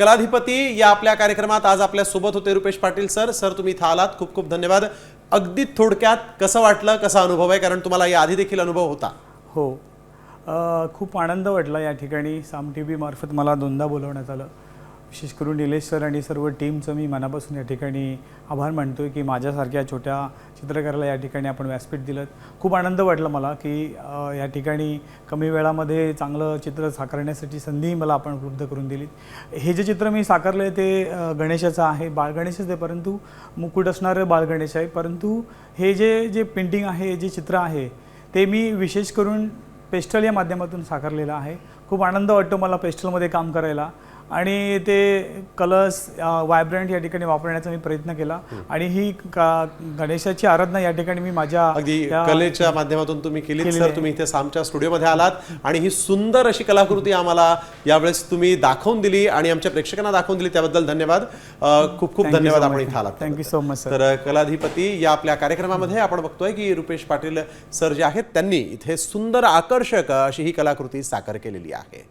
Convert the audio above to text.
कलाधिपती या आपल्या कार्यक्रमात आज आपल्यासोबत होते रुपेश पाटील सर. सर तुम्ही इथं आलात. खूप खूप धन्यवाद. अगदी थोडक्यात कसं वाटलं कसा अनुभव आहे? कारण तुम्हाला या आधी देखील अनुभव होता. हो. खूप आनंद वाटला या ठिकाणी. साम टी व्हीमार्फत मला दोनदा बोलवण्यात आलं. विशेष करून निलेश सर आणि सर्व टीमचं मी मनापासून या ठिकाणी आभार मानतो आहे की माझ्यासारख्या छोट्या चित्रकाराला या ठिकाणी आपण व्यासपीठ दिलं. खूप आनंद वाटला मला की या ठिकाणी कमी वेळामध्ये चांगलं चित्र साकारण्यासाठी संधी मला आपण उपलब्ध करून दिली हे जे चित्र मी साकारलं आहे ते गणेशाचं आहे बाळ गणेशच आहे परंतु मुकुट असणारं बाळ गणेश आहे. परंतु हे जे जे पेंटिंग आहे जे चित्र आहे ते मी विशेष करून पेस्टल या माध्यमातून साकारलेलं आहे. खूप आनंद वाटतो मला पेस्टलमध्ये काम करायला. आणि ते कलर्स वायब्रंट या ठिकाणी वापरण्याचा मी प्रयत्न केला. आणि ही गणेशाची आराधना या ठिकाणी मी माझ्या अगदी कलेच्या माध्यमातून तुम्ही केलेली सर. तुम्ही इथे सामच्या स्टुडिओमध्ये आलात. आणि ही सुंदर अशी कलाकृती आम्हाला यावेळेस तुम्ही दाखवून दिली आणि आमच्या प्रेक्षकांना दाखवून दिली. त्याबद्दल धन्यवाद. खूप खूप धन्यवाद. आपण इथे आलात. थँक्यू सो मच सर तर कलाधिपती या आपल्या कार्यक्रमामध्ये आपण बघतोय की रुपेश पाटील सर जे आहेत त्यांनी इथे सुंदर आकर्षक अशी ही कलाकृती साकार केलेली आहे.